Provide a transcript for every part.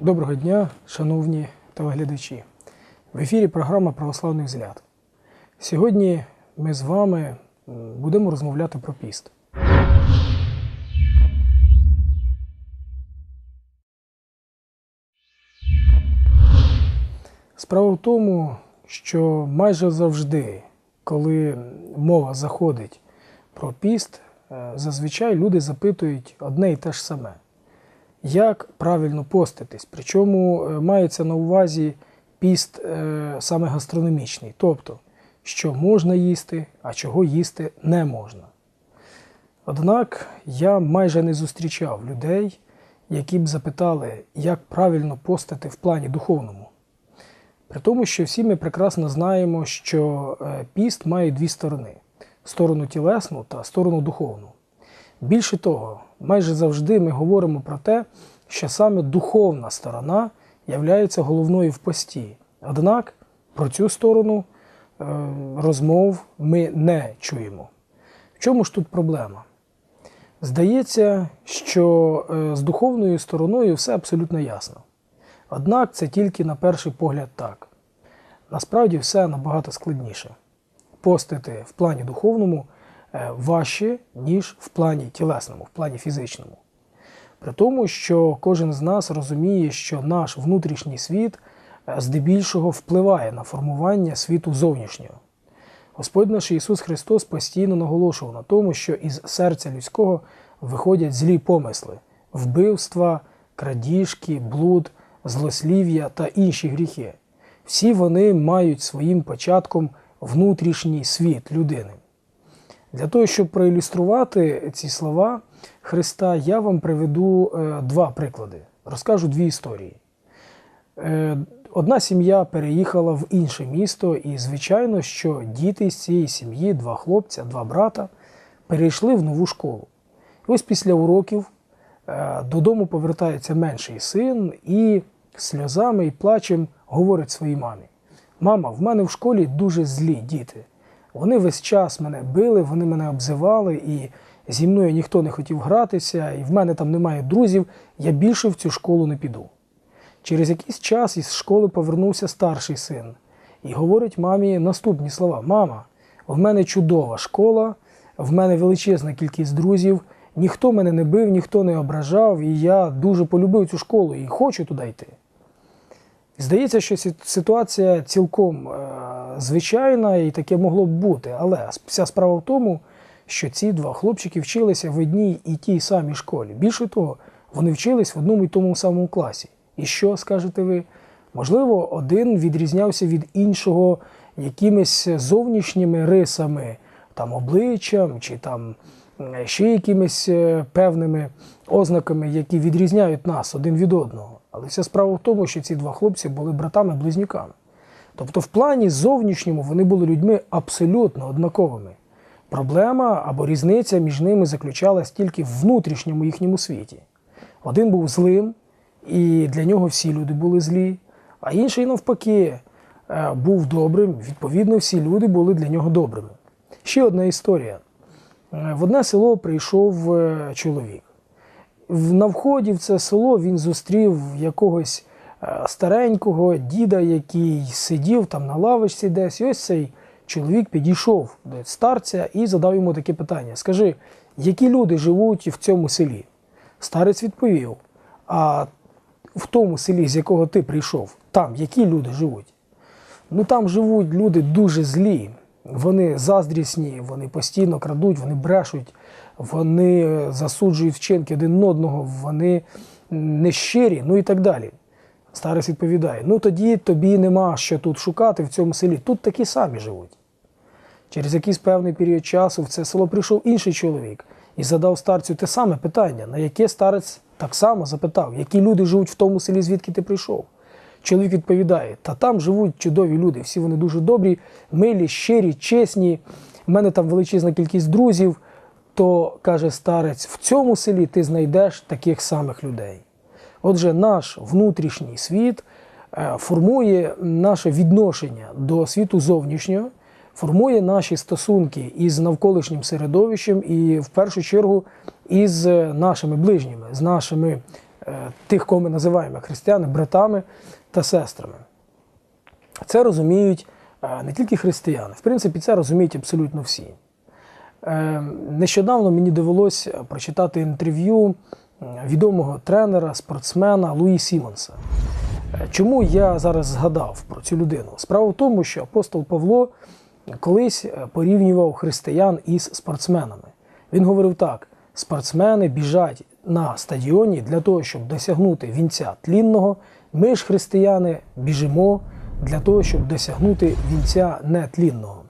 Доброго дня, шановні телеглядачі. В ефірі програма Православний взгляд. Сьогодні ми з вами будемо розмовляти про піст. Справа в тому, що майже завжди, коли мова заходить про піст, е, зазвичай люди запитують одне і те ж саме як правильно поститись. Причому е, мається на увазі піст е, саме гастрономічний, тобто, що можна їсти, а чого їсти не можна. Однак я майже не зустрічав людей, які б запитали, як правильно постити в плані духовному. При тому, що всі ми прекрасно знаємо, що е, піст має дві сторони: сторону тілесну та сторону духовну. Більше того, майже завжди ми говоримо про те, що саме духовна сторона являється головною в пості. Однак про цю сторону е, розмов ми не чуємо. В чому ж тут проблема? Здається, що е, з духовною стороною все абсолютно ясно. Однак це тільки на перший погляд так. Насправді все набагато складніше. Постити в плані духовному е, важче, ніж в плані тілесному, в плані фізичному. При тому, що кожен з нас розуміє, що наш внутрішній світ е, здебільшого впливає на формування світу зовнішнього. Господь наш Ісус Христос постійно наголошував на тому, що із серця людського виходять злі помисли, вбивства, крадіжки, блуд, злослів'я та інші гріхи. Всі вони мають своїм початком внутрішній світ людини. Для того, щоб проілюструвати ці слова Христа, я вам приведу е, два приклади. Розкажу дві історії. Е, Одна сім'я переїхала в інше місто, і, звичайно, що діти з цієї сім'ї, два хлопця, два брата, перейшли в нову школу. І ось після уроків е, додому повертається менший син і сльозами і плачем говорить своїй мамі: Мама, в мене в школі дуже злі діти. Вони весь час мене били, вони мене обзивали, і зі мною ніхто не хотів гратися, і в мене там немає друзів, я більше в цю школу не піду. Через якийсь час із школи повернувся старший син і говорить мамі наступні слова: Мама, в мене чудова школа, в мене величезна кількість друзів, ніхто мене не бив, ніхто не ображав, і я дуже полюбив цю школу і хочу туди йти. Здається, що ситуація цілком е, звичайна і таке могло б бути, але вся справа в тому, що ці два хлопчики вчилися в одній і тій самій школі. Більше того, вони вчились в одному і тому самому класі. І що скажете ви? Можливо, один відрізнявся від іншого якимись зовнішніми рисами, там обличчям чи там е, ще якимись е, певними ознаками, які відрізняють нас один від одного. Але вся справа в тому, що ці два хлопці були братами-близнюками. Тобто, в плані зовнішньому вони були людьми абсолютно однаковими. Проблема або різниця між ними заключалась тільки в внутрішньому їхньому світі. Один був злим, і для нього всі люди були злі, а інший, навпаки, е, був добрим. Відповідно, всі люди були для нього добрими. Ще одна історія. Е, В одне село прийшов е, чоловік. На вході в це село він зустрів якогось е, старенького діда, який сидів там на лавочці десь. І ось цей чоловік підійшов до старця і задав йому таке питання: Скажи, які люди живуть в цьому селі? Старець відповів: А в тому селі, з якого ти прийшов, там які люди живуть? Ну там живуть люди дуже злі. Вони заздрісні, вони постійно крадуть, вони брешуть, вони е, засуджують вчинки один одного, вони нещирі, ну і так далі. Старець відповідає: ну тоді тобі нема що тут шукати в цьому селі. Тут такі самі живуть. Через якийсь певний період часу в це село прийшов інший чоловік і задав старцю те саме питання, на яке старець так само запитав, які люди живуть в тому селі, звідки ти прийшов. Чоловік відповідає: Та там живуть чудові люди, всі вони дуже добрі, милі, щирі, чесні. У мене там величезна кількість друзів. То каже старець, в цьому селі ти знайдеш таких самих людей. Отже, наш внутрішній світ е, формує наше відношення до світу зовнішнього, формує наші стосунки із навколишнім середовищем і, в першу чергу, із нашими ближніми, з нашими е, тих, кого ми називаємо християни, братами та сестрами. Це розуміють е, не тільки християни, в принципі, це розуміють абсолютно всі. Е, Нещодавно мені довелося прочитати інтерв'ю відомого тренера, спортсмена Луї Сімонса. Е, Чому я зараз згадав про цю людину? Справа в тому, що апостол Павло колись е, порівнював християн із спортсменами. Він говорив так: спортсмени біжать на стадіоні для того, щоб досягнути вінця тлінного. Ми ж, християни, біжимо для того, щоб досягнути вінця нетлінного.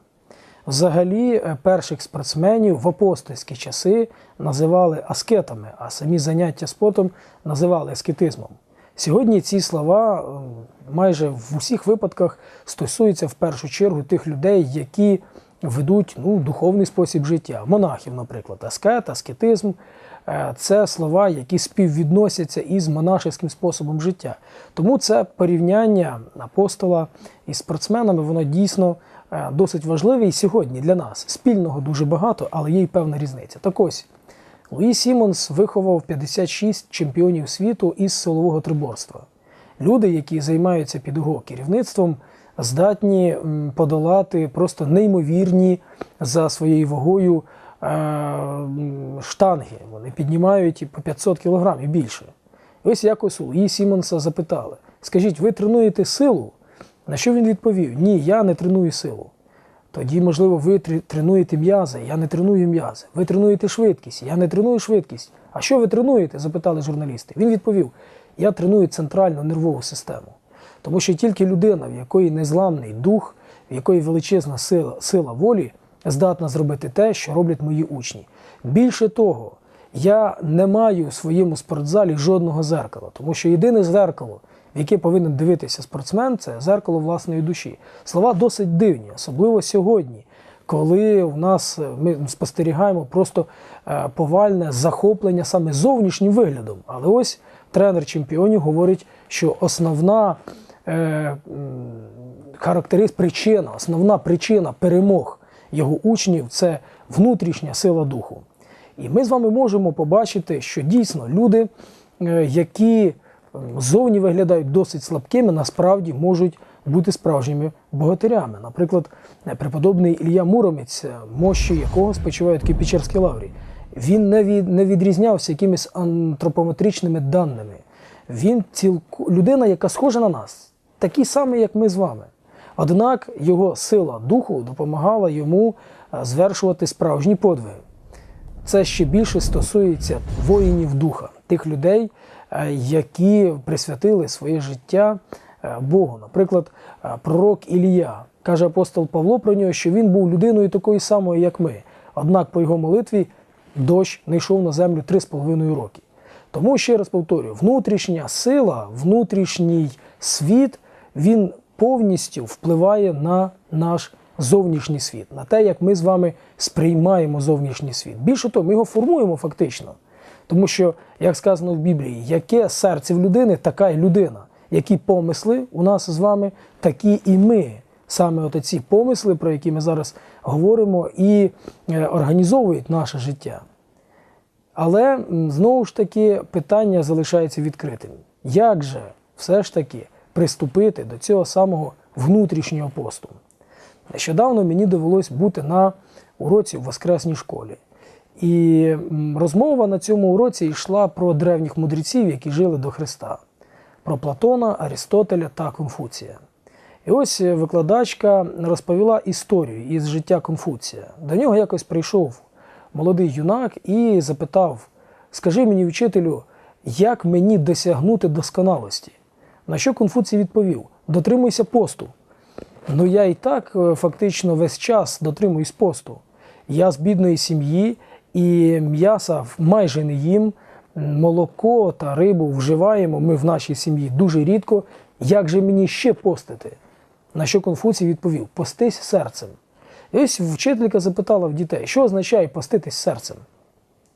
Взагалі, е, перших спортсменів в апостольські часи називали аскетами, а самі заняття спортом називали аскетизмом. Сьогодні ці слова е, майже в усіх випадках стосуються в першу чергу тих людей, які ведуть ну, духовний спосіб життя. Монахів, наприклад, аскет, аскетизм е, це слова, які співвідносяться із монашеським способом життя. Тому це порівняння апостола із спортсменами, воно дійсно досить важливе і сьогодні для нас. Спільного дуже багато, але є й певна різниця. Так ось. Луї Сімонс виховав 56 чемпіонів світу із силового триборства. Люди, які займаються під його керівництвом, здатні подолати просто неймовірні за своєю вагою е, штанги. Вони піднімають по 500 кг і більше. Ось якось у Луї Сімонса запитали: скажіть, ви тренуєте силу? На що він відповів? Ні, я не треную силу. Тоді, можливо, ви тренуєте м'язи, я не треную м'язи. Ви тренуєте швидкість, я не треную швидкість. А що ви тренуєте? запитали журналісти. Він відповів: Я треную центральну нервову систему. Тому що тільки людина, в якої незламний дух, в якої величезна сила, сила волі, здатна зробити те, що роблять мої учні. Більше того, я не маю в своєму спортзалі жодного зеркала, тому що єдине зеркало, в яке повинен дивитися спортсмен, це зеркало власної душі. Слова досить дивні, особливо сьогодні, коли в нас е, ми спостерігаємо просто е, повальне захоплення саме зовнішнім виглядом. Але ось тренер чемпіонів говорить, що основна е, характеристика, причина, основна причина перемог його учнів це внутрішня сила духу. І ми з вами можемо побачити, що дійсно люди, які зовні виглядають досить слабкими, насправді можуть бути справжніми богатирями. Наприклад, преподобний Ілля Муромець, е, мощі якого спочивають в Кипічерській лаврі, він не, від, не відрізнявся якимись антропометричними даними. Він цілку, людина, яка схожа на нас, такий самий, як ми з вами. Однак його сила духу допомагала йому е, звершувати справжні подвиги. Це ще більше стосується воїнів духа, тих людей, які присвятили своє життя е, Богу. Наприклад, е, пророк Ілія каже апостол Павло про нього, що він був людиною такою самою, як ми. Однак по його молитві дощ не йшов на землю три з половиною роки. Тому ще раз повторюю: внутрішня сила, внутрішній світ, він повністю впливає на наш зовнішній світ, на те, як ми з вами сприймаємо зовнішній світ. Більше того, ми його формуємо фактично. Тому що, як сказано в Біблії, яке серце в людини, така й людина. Які помисли у нас з вами, такі і ми. Саме от ці помисли, про які ми зараз говоримо, і е, організовують наше життя. Але знову ж таки питання залишається відкритим. Як же все ж таки приступити до цього самого внутрішнього посту? Нещодавно мені довелось бути на уроці в Воскресній школі. І розмова на цьому уроці йшла про древніх мудреців, які жили до Христа, про Платона, Арістотеля та Конфуція. І ось е, викладачка розповіла історію із життя Конфуція. До нього якось прийшов молодий юнак і запитав: Скажи мені, вчителю, як мені досягнути досконалості? На що Конфуцій відповів: Дотримуйся посту. Ну я і так е, фактично весь час дотримуюсь посту. Я з бідної сім'ї і м'яса майже не їм, молоко та рибу вживаємо ми в нашій сім'ї дуже рідко. Як же мені ще постити? На що Конфуцій відповів: постись серцем. І ось вчителька запитала в дітей, що означає поститись серцем?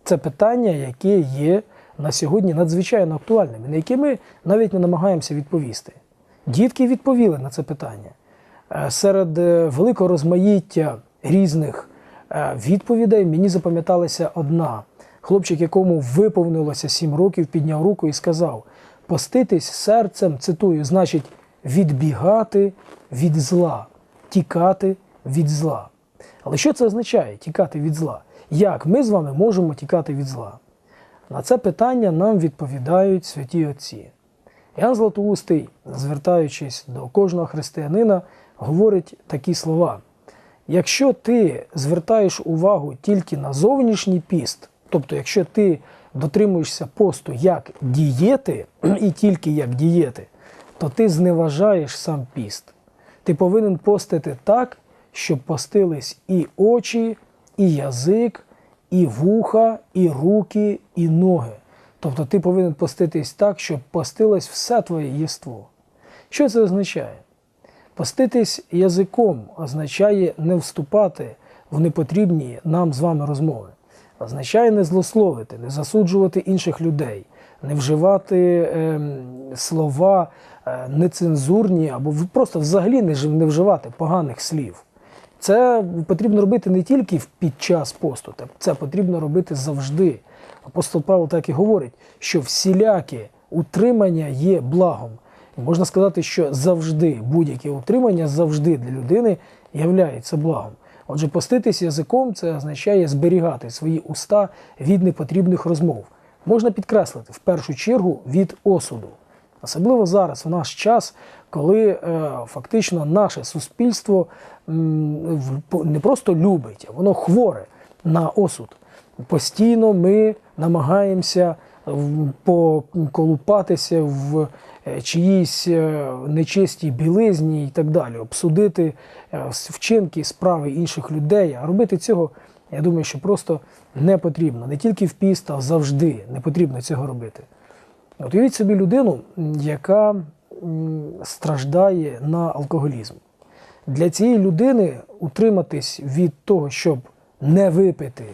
Це питання, яке є на сьогодні надзвичайно актуальними, на які ми навіть не намагаємося відповісти. Дітки відповіли на це питання. Е, Серед е, великого розмаїття різних відповідей мені запам'яталася одна. Хлопчик, якому виповнилося 7 років, підняв руку і сказав: поститись серцем, цитую, значить, відбігати від зла, тікати від зла. Але що це означає тікати від зла? Як ми з вами можемо тікати від зла? На це питання нам відповідають святі отці. Ян Златоустий, звертаючись до кожного християнина, говорить такі слова: якщо ти звертаєш увагу тільки на зовнішній піст, тобто, якщо ти дотримуєшся посту як дієти і тільки як дієти, то ти зневажаєш сам піст. Ти повинен постити так, щоб постились і очі, і язик, і вуха, і руки, і ноги. Тобто ти повинен поститись так, щоб постилось все твоє єство. Що це означає? Поститись язиком означає не вступати в непотрібні нам з вами розмови. Означає не злословити, не засуджувати інших людей, не вживати ем, слова е, нецензурні або просто взагалі не, не вживати поганих слів. Це потрібно робити не тільки під час посту, це потрібно робити завжди. Апостол Павло так і говорить, що всіляке утримання є благом. Можна сказати, що завжди будь-яке утримання завжди для людини являється благом. Отже, поститись язиком це означає зберігати свої уста від непотрібних розмов. Можна підкреслити в першу чергу від осуду. Особливо зараз, в наш час, коли е, фактично наше суспільство м, не просто любить, а воно хворе на осуд. Постійно ми намагаємося поколупатися в чиїсь е, нечистій білизні і так далі, обсудити е, вчинки, справи інших людей. А робити цього, я думаю, що просто не потрібно. Не тільки в піст, а завжди не потрібно цього робити. От уявіть собі людину, яка страждає на алкоголізм. Для цієї людини утриматись від того, щоб не випити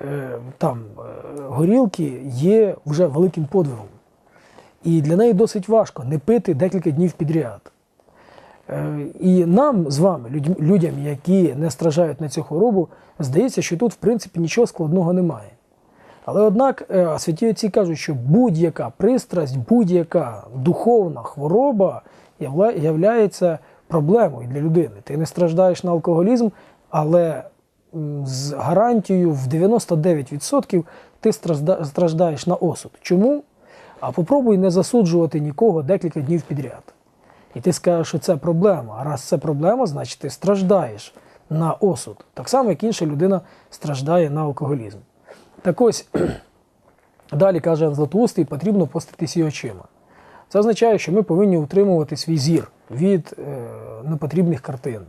е, там е, горілки, є вже великим подвигом. І для неї досить важко не пити декілька днів підряд. Е, І нам з вами, людям, які не страждають на цю хворобу, здається, що тут, в принципі, нічого складного немає. Але однак е, святі отці кажуть, що будь-яка пристрасть, будь-яка духовна хвороба являється проблемою для людини. Ти не страждаєш на алкоголізм, але з гарантією в 99% ти страждаєш на осуд. Чому? А попробуй не засуджувати нікого декілька днів підряд. І ти скажеш, що це проблема. А раз це проблема, значить ти страждаєш на осуд. Так само, як інша людина страждає на алкоголізм. Так ось, далі каже Златоустий, потрібно поститись і очима. Це означає, що ми повинні утримувати свій зір від е, непотрібних картин.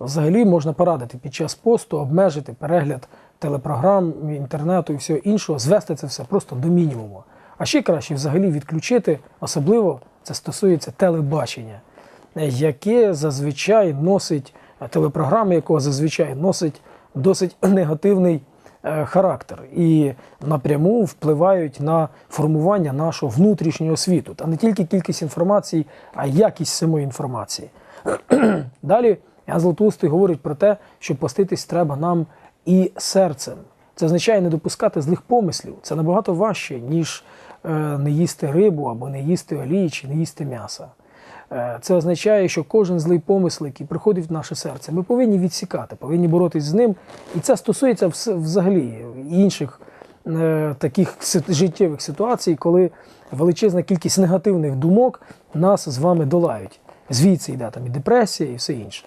Взагалі можна порадити під час посту обмежити перегляд телепрограм, інтернету і всього іншого, звести це все просто до мінімуму. А ще краще взагалі відключити, особливо це стосується телебачення, яке зазвичай носить телепрограми, якого зазвичай носить досить негативний е, характер і напряму впливають на формування нашого внутрішнього світу. Та не тільки кількість інформації, а якість самої інформації. Далі Ян Златоустий говорить про те, що поститись треба нам і серцем. Це означає не допускати злих помислів. Це набагато важче, ніж не їсти рибу або не їсти олії чи не їсти м'яса. Е, Це означає, що кожен злий помисл, який приходить в наше серце, ми повинні відсікати, повинні боротись з ним. І це стосується взагалі інших е, таких життєвих ситуацій, коли величезна кількість негативних думок нас з вами долають. Звідси йде там і депресія, і все інше.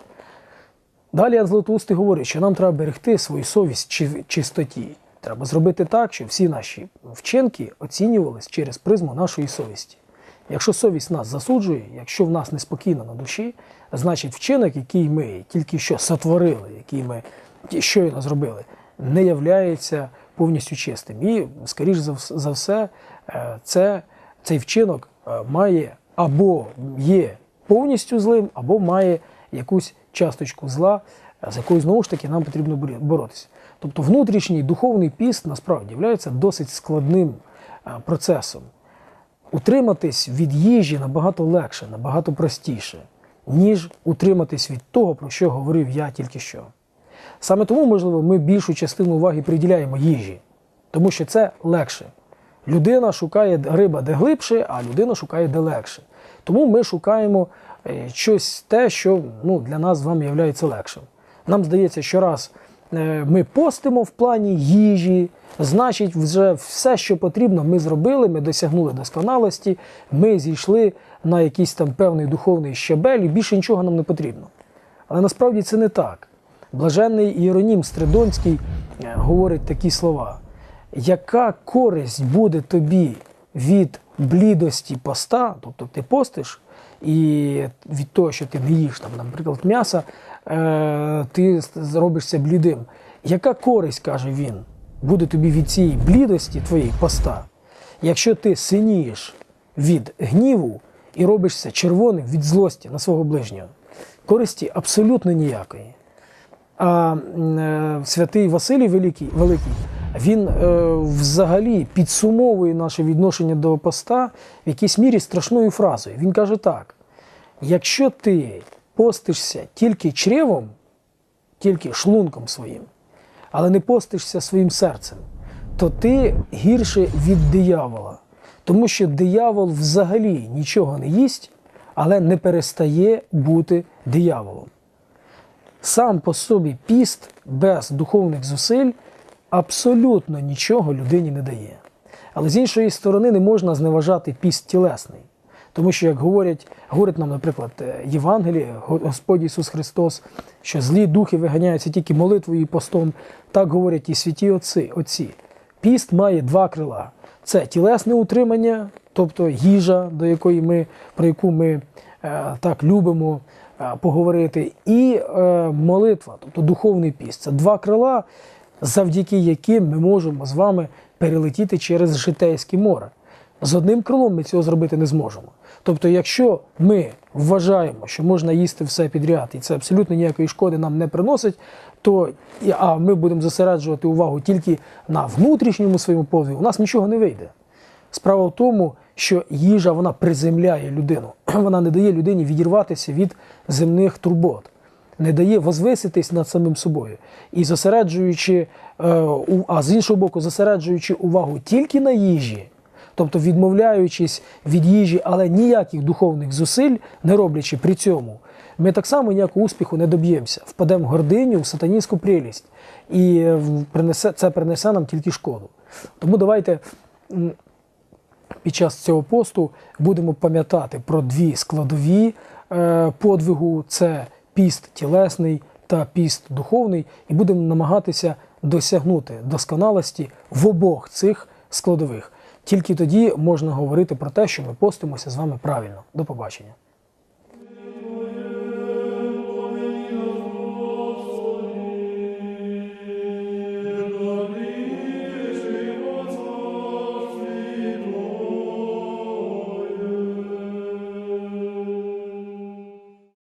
Далі Златоустий говорить, що нам треба берегти свою совість чи чистоті. Треба зробити так, щоб всі наші вчинки оцінювались через призму нашої совісті. Якщо совість нас засуджує, якщо в нас неспокійно на душі, значить вчинок, який ми тільки що сотворили, який ми щойно зробили, не являється повністю чистим. І, скоріш за, все, е, це, цей вчинок е, має або є повністю злим, або має якусь часточку зла, з якою знову ж таки нам потрібно боротися. Тобто внутрішній духовний піст насправді є досить складним е, процесом. Утриматись від їжі набагато легше, набагато простіше, ніж утриматись від того, про що говорив я тільки що. Саме тому, можливо, ми більшу частину уваги приділяємо їжі, тому що це легше. Людина шукає риба де глибше, а людина шукає де легше. Тому ми шукаємо е, щось те, що ну, для нас з вами є легшим. Нам здається, що раз ми постимо в плані їжі, значить, вже все, що потрібно, ми зробили, ми досягнули досконалості, ми зійшли на якийсь там певний духовний щабель, і більше нічого нам не потрібно. Але насправді це не так. Блаженний Іеронім Стридонський е, говорить такі слова: яка користь буде тобі від блідості поста, тобто ти постиш, і від того, що ти не їш, там, наприклад, м'яса, е, ти зробишся блідим. Яка користь, каже він, буде тобі від цієї блідості твоєї поста, якщо ти синієш від гніву і робишся червоним від злості на свого ближнього? Користі абсолютно ніякої. А е, святий Василій Великий, Великий він е, взагалі підсумовує наше відношення до поста в якійсь мірі страшною фразою. Він каже так: якщо ти постишся тільки чревом, тільки шлунком своїм, але не постишся своїм серцем, то ти гірше від диявола. Тому що диявол взагалі нічого не їсть, але не перестає бути дияволом. Сам по собі піст без духовних зусиль абсолютно нічого людині не дає. Але з іншої сторони не можна зневажати піст тілесний. Тому що, як говорять, говорить нам, наприклад, е, Євангеліє, Господь Ісус Христос, що злі духи виганяються тільки молитвою і постом, так говорять і святі отці. отці. Піст має два крила: це тілесне утримання, тобто їжа, до якої ми, про яку ми е, так любимо е, поговорити, і е, молитва, тобто духовний піст. Це два крила, завдяки яким ми можемо з вами перелетіти через житейське море. З одним крилом ми цього зробити не зможемо. Тобто, якщо ми вважаємо, що можна їсти все підряд, і це абсолютно ніякої шкоди нам не приносить, то а ми будемо зосереджувати увагу тільки на внутрішньому своєму подвигу, у нас нічого не вийде. Справа в тому, що їжа вона приземляє людину, вона не дає людині відірватися від земних турбот, не дає возвиситись над самим собою. І зосереджуючи, е, а з іншого боку, зосереджуючи увагу тільки на їжі, тобто відмовляючись від їжі, але ніяких духовних зусиль не роблячи при цьому, ми так само ніякого успіху не доб'ємося. Впадемо в гординю, в сатанінську прелість. І е, принесе, це принесе нам тільки шкоду. Тому давайте під час цього посту будемо пам'ятати про дві складові е, подвигу: це піст тілесний та піст духовний, і будемо намагатися досягнути досконалості в обох цих складових. Тільки тоді можна говорити про те, що ми постимося з вами правильно. До побачення.